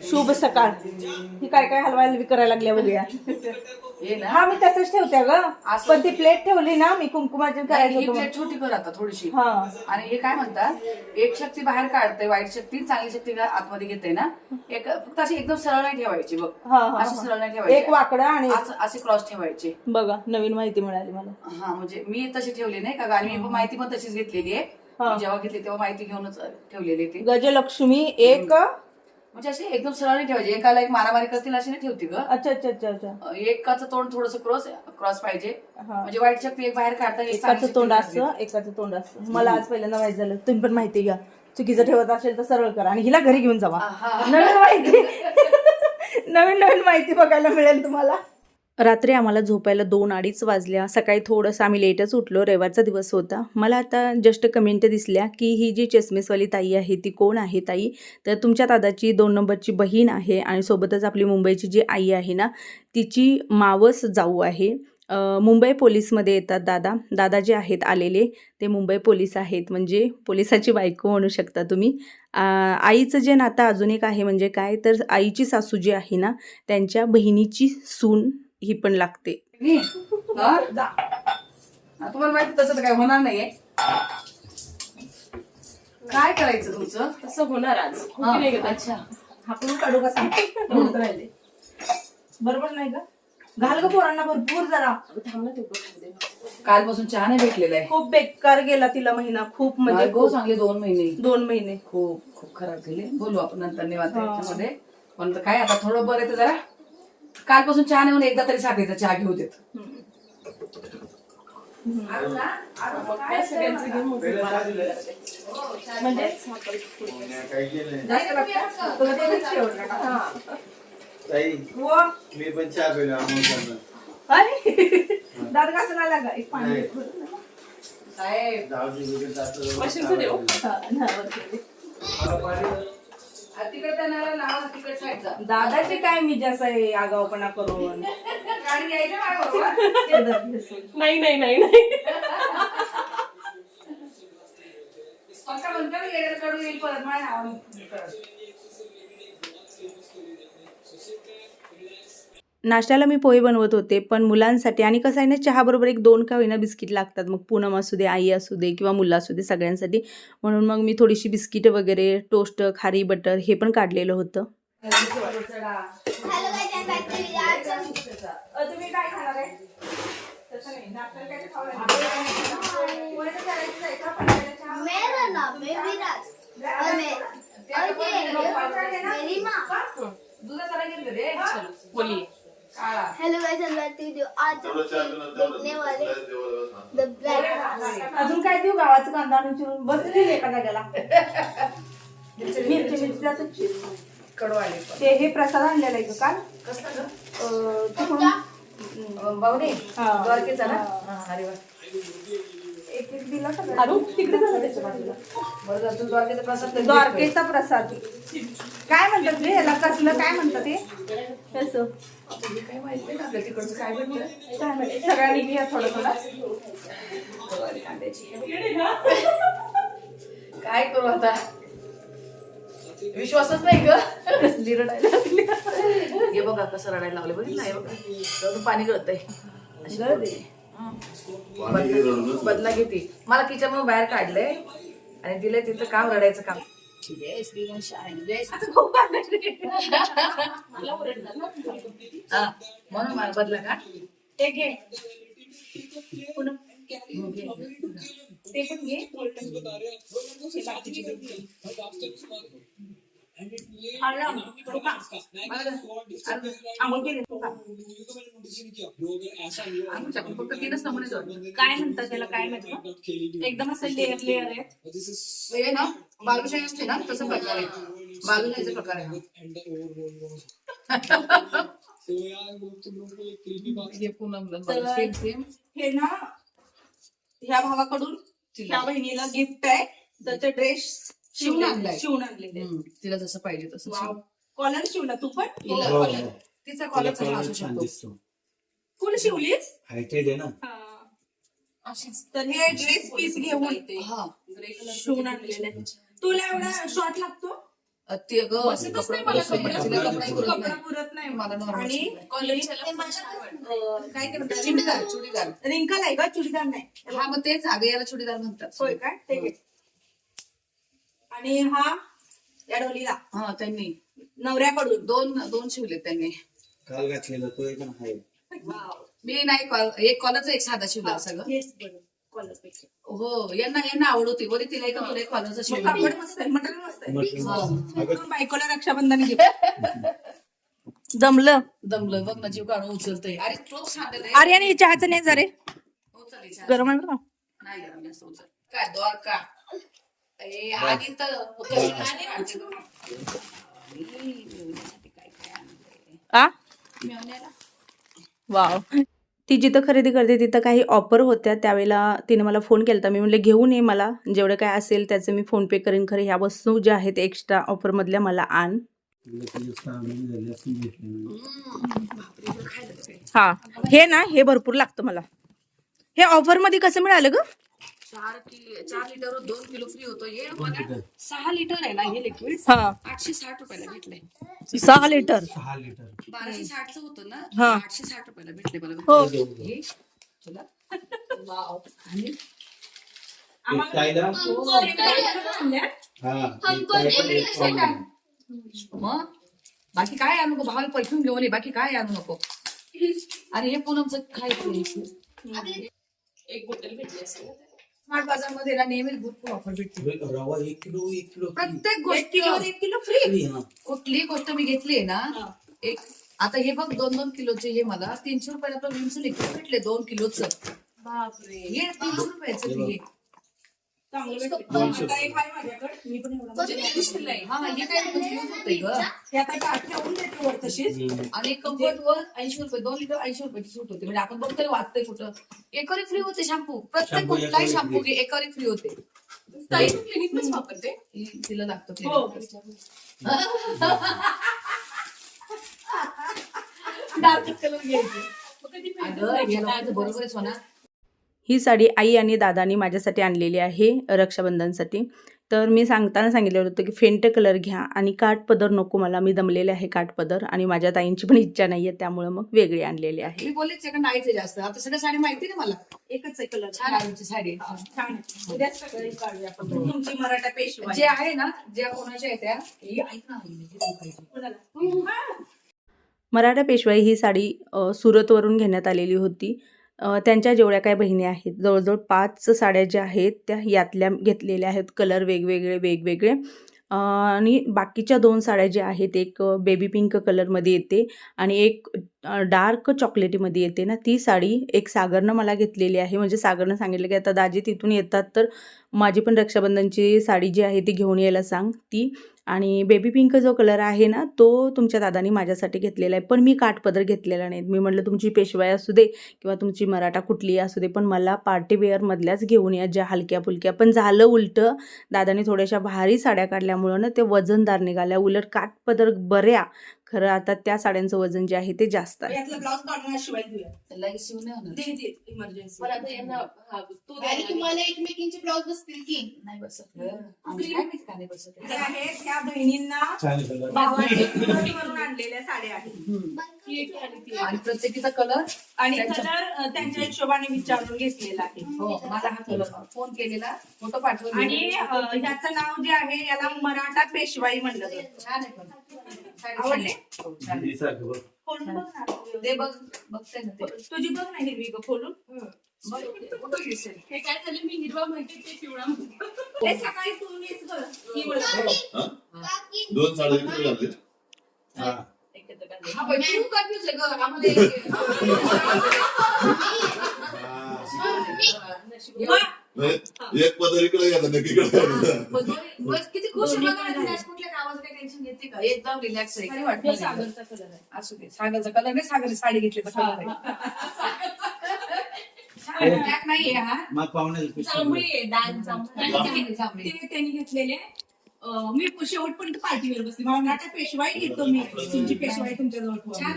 शुभ सकाळ. ही काय काय हलवायला करायला लागल्या बघूया. हे ना. हा मी तसंच ठेवते ग असं? पण ती प्लेट ठेवली ना मी कुंकुमार्जन नाही, करायचं ही होतं प्लेट छोटी कर आता थोडीशी. हा. आणि हे काय म्हणतात एक शक्ती बाहेर काढते वाईट शक्ती चांगली शक्ती आतमध्ये घेते ना. एक फक्त अशी एकदम सरळ नाही ठेवायची बघ. हा, हा, अशी हा. सरळ नाही ठेवायची. एक वाकडं आणि एक- असं- असे क्रॉस ठेवायचे. बघा नवीन माहिती मिळाली मला. हा म्हणजे मी तशी ठेवली नाही का आणि मी पण माहिती पण तशीच घेतलेली आहे. हा. मी जेव्हा घेतली तेव्हा माहिती घेऊनच ठेवलेली ती. गजलक्ष्मी एक म्हणजे अशी एकदम सरळ ठेवायची. एकाला एक मारामारी करतील अशी नाही ठेवती ग. अच्छा अच्छा अच्छा अच्छा. एकाचं तोंड थोडस क्रॉस क्रॉस पाहिजे. हा. म्हणजे वाईट शक्ती एक बाहेर काढता चांगली एकाचं शक्ती तोंड बाहेर असं एकाचं तोंड असं. मला आज पहिल्यांदा माहिती झालं. तुम्ही पण माहिती घ्या. चुकीचं ठेवत असेल तर सरळ करा. आणि हिला घरी घेऊन जावा. आहा. नवीन माहिती. नवीन नवीन माहिती बघायला मिळेल तुम्हाला. रात्री आम्हाला झोपायला दोन अडीच वाजल्या. सकाळी थोडंसं आम्ही लेटच उठलो. रविवारचा दिवस होता. मला आता जस्ट कमेंट दिसल्या की ही जी चष्मेसवाली ताई आहे ती कोण आहे ताई? तर तुमच्या दादाची दोन नंबरची बहीण आहे आणि सोबतच आपली मुंबईची जी आई आहे ना तिची मावस जाऊ आहे. मुंबई पोलीसमध्ये येतात दादा. दादा जे आहेत आलेले ते मुंबई पोलीस आहेत. म्हणजे पोलिसाची बायको म्हणू शकता तुम्ही. आईचं जे नातं अजून एक आहे म्हणजे काय? तर आईची सासू जी आहे ना त्यांच्या बहिणीची सून ही पण लागते. तुम्हाला माहिती तसं तर काय होणार नाहीये. काय करायचं तुमचं? तसं होणार आज. हा, अच्छा. काढू का सांग. बरोबर नाही का? घाल ग पोरांना भरपूर जरा. थांब ना ते बघू दे. कालपासून चहा नाही भेटलेला आहे. खूप बेकार गेला तिला महिना. खूप म्हणजे गो चांगले दोन महिने. दोन महिने. खूप खूप खराब झाले. बोलू आपण नंतर निवांत पण काय आता थोडं बरं आहे तर जरा. कालपासून चहा नेऊन एकदा तरी साखरेचा चहा घेऊ देत काय ताई मी पण चहा पिलो अरे, दात घासायला लागा एक पाणी नाही. साहेब दहावी मला पाणी- तिकडे त्यांना नाव तिकडे साईडचा दादाची काय मी जास्त आहे आगावपणा करून गाडी यायचं. नाही नाही नाही नाही म्हणतो येडं कडू येईल परत माझ्या नावाने. नाश्त्याला मी पोहे बनवत होते पण मुलांसाठी आणि कसं आहे ना चहाबरोबर एक दोन का होईना बिस्किट लागतात. मग पूनम असू दे आई असू दे किंवा मुलं असू दे सगळ्यांसाठी. म्हणून मग मी थोडीशी बिस्किट वगैरे टोस्ट खारी बटर हे पण काढलेलं होतं. तुम्ही hello guys and welcome to आज हम देखने वाले. द ब्लैक अजून काय देऊ गावाचं कांदा? आणून चिरून बसली एका जागेला. मिरची मिरची जातं चिर. कडवाले ते हे प्रसाद आणलेला आहे का काल? कसलं ग? तिकडून. बावडे हा. द्वारकेचा ना? अरे वा एक एक दिला का अरे तिकडे झालं त्याच्या बाजूला. बरं झालं तू द्वारकेचा प्रसाद. कधी द्वारकेचा प्रसाद काय म्हणतात रे याला कसलं काय म्हणतात ते? कसं? काय माहीत? नाही का आपल्या तिकडचं काय भेटलं काय माहिती सगळ्यांनी घ्या थोडं थोडं. काय करू आता? विश्वासच नाही ग. कसली रडायला लागली? हे बघा कसं रडायला लावलं बघितलं हे बघा. पाणी गळतंय. अशी गळते. करते. हं. बदला बदला घेते. मला किचन मधून बाहेर काढलंय आणि दिलंय तिथं काम रडायचं काम. हा, म्हणून मला बदला का? ते मग घे. ते पण घे. काय म्हणतात त्याला काय म्हणतात एकदम असं लेअर लेअर आहे ना बालूशाही असते ना तसं प्रकार आहे बालुशाहीचा प्रकार आहे हे ना ह्या भावाकडून ह्या बहिणीला गिफ्ट आहे. तर ते ड्रेस शिवून आणलाय. शिवून आणलेले हम्म, तिला जसं पाहिजे तसं शिव. कॉलर शिवला तू पण? तिला हो, कॉलर- हो. तिचा तिला कॉलर चांगला कलर असू छान शकतो. दिसतो. फुल शिवलीस? हायटेड आहे ना. हा. अशीच. तर हे ड्रेस पीस घेऊन हा. शिवून आणलेले तुला एवढा शॉर्ट लागतो? ते बसतच नाही मला कपडा. तिला कपडा पुरत कपडा नाही. पुरत नाही. मला normal आणि शिवाय. कॉलेजला अं, काय करतात? चुडीदार चुडीदार. रिंकल आहे का? चुडीदार नाही. हा मग तेच अगं याला चुडीदार म्हणतात. होय काय ते घे. आणि हा या डोलीला हा त्यांनी. नवऱ्याकडून. दोन दोन शिवले त्यांनी. काल घातलेला तो एक आहे मी नाही कॉल- एक कॉलच एक साधा शिवला सगळं. हेच बरं. कॉलरपेक्षा. हो यांना यांना आवड होती बोली तिला एका तुला एक कॉलरचा शिवला. कापड मस्त आहे मटेरियल मस्त आहे. म्हटलं अगं बायकोला रक्षाबंधन जमलं दमलं. बघ ना जीव काढून उचलतोय. अरे तो सांगत अरे आणि चहाचं नाही जरे. गरम आहे बरं का? नाही गरम जास्त उचल. काय द्वार का आधी तर. आ? वाव. ती जिथं खरेदी करते तिथं काही ऑफर होत्या. त्यावेळेला तिने मला फोन केला मी म्हणले घेऊन ये मला. जेवढं काय असेल त्याचं मी फोन पे करीन. खरं ह्या वस्तू ज्या आहेत एक्स्ट्रा ऑफरमधल्या मला आण. हा. हे ना हे भरपूर लागतं मला. हे ऑफरमध्ये कसं मिळालं ग? चार किलो चार लिटर दोन किलो फ्री होतो. ये मला सहा लिटर आहे ना हे लिक्विड हा. आठशे साठ रुपयाला भेटले. सहा लिटर सहा लिटर बाराशे साठचं होतं ना? हा. आठशे साठ रुपयाला भेटले मला हो. हे तुला वाव. आणि? एक ताईला हा एक ताईला एक पाहुणा. मग? बाकी काय आणू नको भावाला परफ्यूम घेऊन ये. बाकी काय आणू नको? आणि हे पूनमचं खायचं एक बॉटल भेटली असेल ना त्याला. स्मार्ट बाजारमध्ये ना नेहमीच भरपूर ऑफर भेटते रवा एक किलो एक किलो प्रत्येक किलो गोष्ट एक किलो फ्री हा. कुठलीही गोष्ट मी घेतली आहे ना एक आता हे बघ दोन दोन किलोचे हे मला तीनशे रुपयाला आपलं विमचं लिक्विड भेटले? दोन किलोचं. बापरे. हे तीनशे रुपयाचं ते हे. चांगलं भेटलं. आता एक आहे माझ्याकडे. मी पण एवढं म्हणजे medicine नाही. हा हे काय म्हणजे use होतंय ग? हे आता टाक ठेवून देते वर तशीच. हम्म. आणि कम्फर्ट वर ऐंशी रुपये दोन लिटर ऐंशी रुपयाची सूट होते. म्हणजे आपण बघतोय वाचतोय कुठं. एकरी फ्री होते शॅम्पू प्रत्येक Shampoo कुठलाही एकरी शॅम्पू free. एकरी फ्री होते. ताई तू क्लिनिकच वापरते? ही- तिला लागतं हो. डार्क कलर घ्यायचे. मग कधी अगं याला माझं बरोबर आहे सोना ही साडी आई आणि दादानी माझ्यासाठी आणलेली आहे रक्षाबंधनसाठी. तर मी सांगताना सांगितलेलं होतं की फेंट कलर घ्या आणि काठ पदर नको मला मी दमलेले आहे काठ पदर आणि माझ्या ताईंची पण इच्छा नाही आहे त्यामुळं मग वेगळी आणलेली आहे. मी बोलले का नाहीच आहे जास्त. आता सगळ्या साडी माहिती ना मला? एकच आहे कलर छान. आहे आमची साडी छान. आहे. उद्याच सकाळी काढूया आपण. तुमची मराठा पेशवा जे आहे ना ज्या कोणाच्या आहेत त्या ही ऐक ना लोकांची. मराठा पेशवाई ही साडी सुरतवरून घेण्यात आलेली होती. त्यांच्या जेवढ्या काही बहिणी आहेत जवळजवळ पाच साड्या ज्या आहेत त्या यातल्या घेतलेल्या आहेत. कलर वेगवेगळे वेगवेगळे. आणि बाकीच्या दोन साड्या ज्या आहेत एक बेबी पिंक कलरमध्ये येते आणि एक डार्क चॉकलेटीमध्ये येते ना ती साडी. एक सागरनं मला घेतलेली आहे. म्हणजे सागरनं सांगितलं की आता दाजी तिथून येतात तर माझी पण रक्षाबंधनची साडी जी आहे ती घेऊन यायला सांग ती. आणि बेबी पिंक जो कलर आहे ना तो तुमच्या दादानी माझ्यासाठी घेतलेला आहे. पण मी काठपदर घेतलेला नाही मी म्हटलं तुमची पेशवाई असू दे किंवा तुमची मराठा कुठली असू दे पण मला पार्टी वेअरमधल्याच घेऊन या ज्या हलक्या फुलक्या. पण झालं उलटं दादाने थोड्याशा भारी साड्या काढल्यामुळं ना ते वजनदार निघाल्या. उलट काठपदर बऱ्या खरं आता त्या साड्यांचं वजन जे आहे ते जास्त आहे. काढून शिवाय आणि. तुम्हाला एकमेकींचे बसतील की? नाही बसत आहेत त्या बहिणींना भावाने आणलेल्या साड्या आहेत. ती एक आणि ती एक. आणि प्रत्येकीचा कलर आणि त्यांच्या- कलर त्यांच्या हिशोबाने विचारून घेतलेला आहे. हो मला हा कलर फोन केलेला फोटो पाठवून आणि अ, ह्याचं नाव जे आहे याला मराठा पेशवाई म्हणलं जातं. छान आहे पण. आवडले? हो. सारखं बघ खोलून बघ ना. ते बघ बघते ना ते तुझी बघ ना हिरवी ग खोलून बघ, फोटो दिसेल. हे काय झालं मी हिरवा माहिती ते पिवळा. हे सकाळी तू मीच ग. ही बघ. काकी दोन साडे किती झाले हा एकत्र काढले. हा, पण तू confuse आहे ग. आम्हाला एक- म्हणजे एक पदर इकडे गेला नक्की इकडे गेला. पण दोन्ही- बस किती खुश आहे बघा ना, तिला आज कुठल्या गावाचं काही टेन्शन घेते का एकदम रिलॅक्स आहे. हे नाही. सागरचा कलर आहे. असू दे. सागरचा कलर नाही सागर साडी घेतली तर कलर आहे छान, black नाहीये हा. मग पाहुणे जांभळी आहे डार्क जांभळी. जांभळी, जांभळी. ते त्यांनी घेतलेले. अ, मी शेवटपर्यंत पार्टीवर बसते मराठा पेशवाई घेतो मी. तुमची पेशवाई तुमच्या जवळ ठेवा. छान.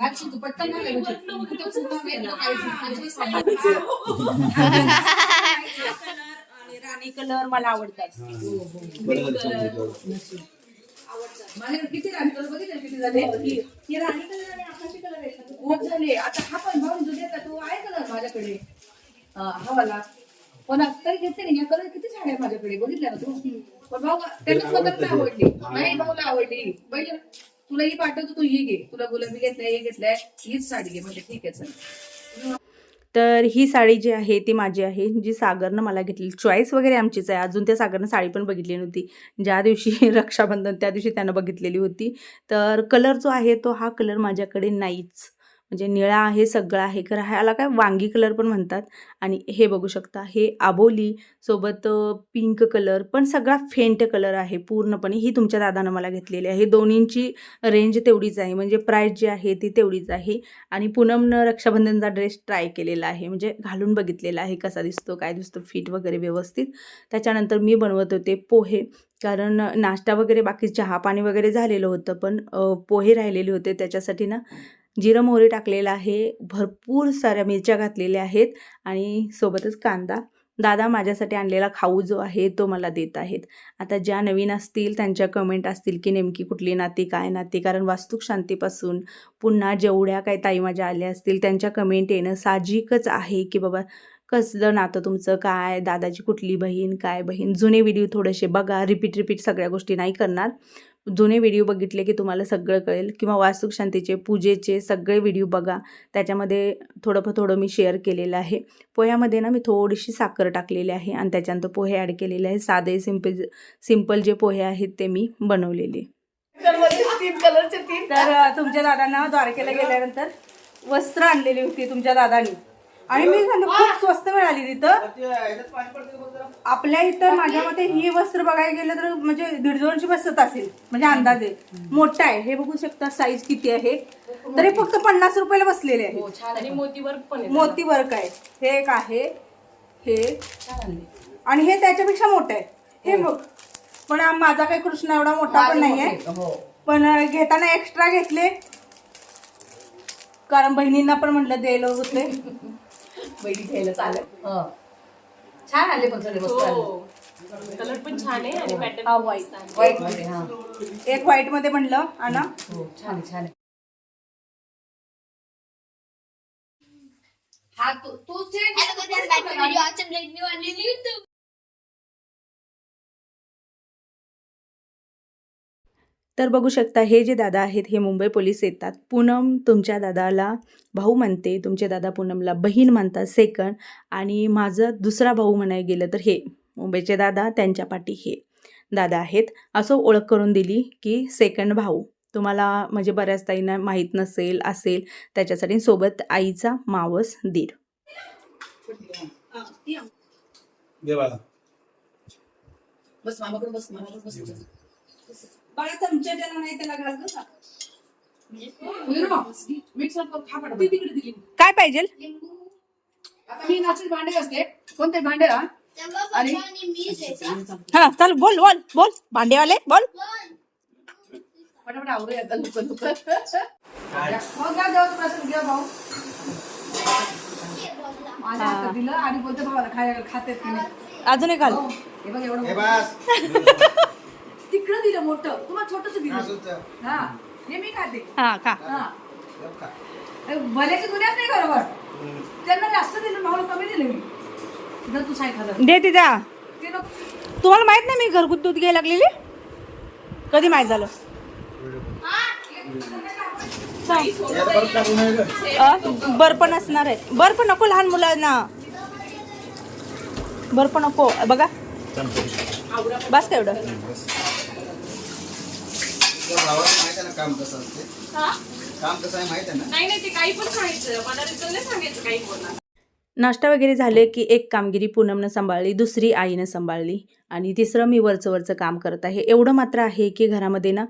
घालशील तू पटकन घाल. कुठं चुकणार नाही. हा. कलर आणि राणी कलर मला आवडतात. माझ्याकडे किती राणी बघितले किती झाले? ही राणी कलर आणि आकाशी कलर आहे का? खूप झाले. आता हा पण भाऊ तुझे का तू आहे कलर माझ्याकडे. हा हा पण तरी घेते नाही. कलर किती आहे माझ्याकडे. बघितलं ना तू? पण भाऊ त्यांना स्वतःच नाही आवडली. नाही भाऊला आवडली. तुला ही पाठवतो तू ही घे. तुला गुलाबी घेतलाय हे घेतलाय. हीच साडी घे. म्हणजे ठीक आहे चल. तर ही साडी जी आहे ती माझी आहे. जी सागरनं मला घेतली चॉईस वगैरे आमचीच आहे. अजून त्या सागरनं साडी पण बघितली नव्हती. ज्या दिवशी रक्षाबंधन त्या दिवशी त्यानं बघितलेली होती. तर कलर जो आहे तो हा कलर माझ्याकडे नाहीच. म्हणजे निळा आहे सगळा आहे. खरं ह्याला काय वांगी कलर पण म्हणतात. आणि हे बघू शकता हे आबोली सोबत पिंक कलर पण सगळा फेंट कलर आहे पूर्णपणे. ही तुमच्या दादानं मला घेतलेली आहे. दोन्हींची रेंज तेवढीच आहे. म्हणजे प्राईस जी आहे ती तेवढीच आहे. आणि पूनमनं रक्षाबंधनचा ड्रेस ट्राय केलेला आहे. म्हणजे घालून बघितलेला आहे कसा दिसतो काय दिसतो फिट वगैरे व्यवस्थित. त्याच्यानंतर मी बनवत होते पोहे. कारण नाश्ता वगैरे बाकी चहा पाणी वगैरे झालेलं होतं. पण पोहे राहिलेले होते. त्याच्यासाठी ना जिरं मोहरी टाकलेलं आहे. भरपूर साऱ्या मिरच्या घातलेल्या आहेत आणि सोबतच कांदा. दादा माझ्यासाठी आणलेला खाऊ जो आहे तो मला देत आहेत. आता ज्या नवीन असतील त्यांच्या कमेंट असतील की नेमकी कुठली नाती काय नाती? कारण वास्तुक शांतीपासून पुन्हा जेवढ्या काही ताई माझ्या आल्या असतील त्यांच्या कमेंट येणं साहजिकच आहे की बाबा कसलं नातं तुमचं? काय? दादाची कुठली बहीण? काय बहीण? जुने व्हिडिओ थोडेसे बघा. रिपीट रिपीट सगळ्या गोष्टी नाही करणार. जुने व्हिडिओ बघितले की तुम्हाला सगळं कळेल. किंवा वास्तुक शांतीचे पूजेचे सगळे व्हिडिओ बघा. त्याच्यामध्ये थोडंफ थोडं मी शेअर केलेलं आहे. पोह्यामध्ये ना मी थोडीशी साखर टाकलेली आहे आणि त्याच्यानंतर पोहे ॲड केलेले आहे साधे सिंपल सिंपल जे पोहे आहेत ते मी बनवलेले. तीन कलरचे तीन तर तुमच्या दादांना द्वारकेला गेल्यानंतर वस्त्र आणलेली होती तुमच्या दादानी. आणि मी सांगतो खूप स्वस्त मिळाली तिथं. आपल्या इथं माझ्या मते ही वस्त्र बघायला गेलं तर म्हणजे दीड दोनशे बसत असेल म्हणजे अंदाजे. मोठा आहे. हे बघू शकता साईज किती आहे. तरी फक्त पन्नास रुपयाला बसलेले आहे हो आहे. मोती वर्क आहे. हे एक आहे. हे. आणि हे त्याच्यापेक्षा मोठं आहे. हे बघ. पण माझा काही कृष्ण एवढा मोठा पण नाही आहे. हो. पण घेताना एक्स्ट्रा घेतले. कारण बहिणींना पण म्हटलं द्यायला होते बहिणी घ्यायला चालेल हं. छान आले पण सगळे आणले. हो. कलर पण छान आहे आणि पॅटर्न हा व्हाईट व्हाईटमध्ये हा. एक व्हाईटमध्ये म्हणलं आणा. हो छान आहे, छान आहे. हा तू तू तर बघू शकता हे जे दादा आहेत हे मुंबई पोलीस येतात. पूनम तुमच्या दादाला भाऊ म्हणते. तुमचे दादा पूनमला बहीण म्हणतात सेकंड आणि माझं दुसरा भाऊ म्हणायला गेलं तर हे मुंबईचे दादा त्यांच्या पाठी हे दादा आहेत. असं ओळख करून दिली की सेकंड भाऊ. तुम्हाला म्हणजे बऱ्याच ताईंना माहीत नसेल असेल त्याच्यासाठी सोबत आईचा मावस दीर. देवाला. बस मामाकडे बस मामाकडे बस. बाळा चमच्या ज्याला नाही त्याला खा तिकडे दिली. काय पाहिजे? आता मी भांडे असते कोणते भांडे हा. हां चल बोल बोल बोल. भांडेवाले बोल. पण फटाफट आवडूया आता लुक लुक. मग काय घ्या भाऊ. बोलला. माझ्या हातात दिलं आणि बोलते भावाला खाय खातेत की नाही. अजून एक घाल. हो, हे बघ एवढं हे. बस. तिकडं दिलं मोठं. तुम्हाला छोटस दिलं. हा हे. मी खाते. हां का हा. भल्याची दुनियाच नाही बरोबर त्यांना जास्त दिलं भावाला कमी दिलं मी. जर तू साय खाल्लं. दे तिथे. ते नको. तुम्हाला माहीत नाही मी घरगुती दूध घ्यायला लागलेली? कधी माहीत झालं? अ, बर्फ नसणार आहे. बर्फ नको लहान मुलांना. बर्फ नको. बघा. बस का एवढं? तुझ्या भावाला माहीत आहे ना काम कसं असते? हा? काम कसं आहे माहीत आहे ना? नाही नाही ते काही पण सांगायचं. मला रिझल्ट नाही सांगायचं काही बोलणार नाश्ता वगैरे झाले की एक कामगिरी पूनमनं सांभाळली दुसरी आईनं सांभाळली. आणि तिसरं मी वरचं वरचं काम करत आहे. एवढं मात्र आहे की घरामध्ये ना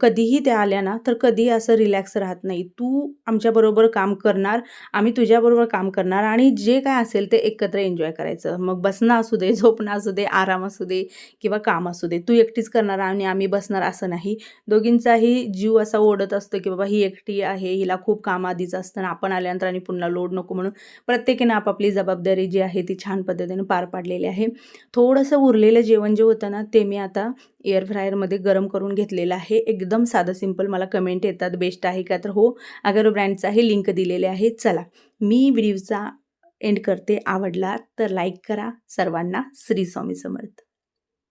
कधीही त्या आल्या ना तर कधी असं रिलॅक्स राहत नाही. तू आमच्याबरोबर काम करणार आम्ही तुझ्याबरोबर काम करणार आणि जे काय असेल ते एकत्र एन्जॉय करायचं. मग बसणं असू दे झोपणं असू दे आराम असू दे किंवा काम असू दे तू एकटीच करणार आणि आम्ही बसणार असं नाही. दोघींचाही जीव असा ओढत असतो की बाबा ही एकटी आहे हिला खूप काम आधीच असतं ना आपण आल्यानंतर आणि पुन्हा लोड नको म्हणून प्रत्येकाने आपापली जबाबदारी जी आहे ती छान पद्धतीने पार पाडलेली आहे. थोडंसं उरलेलं जेवण जे होतं ना ते मी आता एअर फ्रायरमध्ये गरम करून घेतलेलं आहे. एकदम साधं सिंपल मला कमेंट येतात बेस्ट आहे का तर हो. अगर ब्रँडचा लिंक दिलेले आहे चला. मी व्हिडिओचा एंड करते. आवडला तर लाईक करा. सर्वांना श्री स्वामी समर्थ.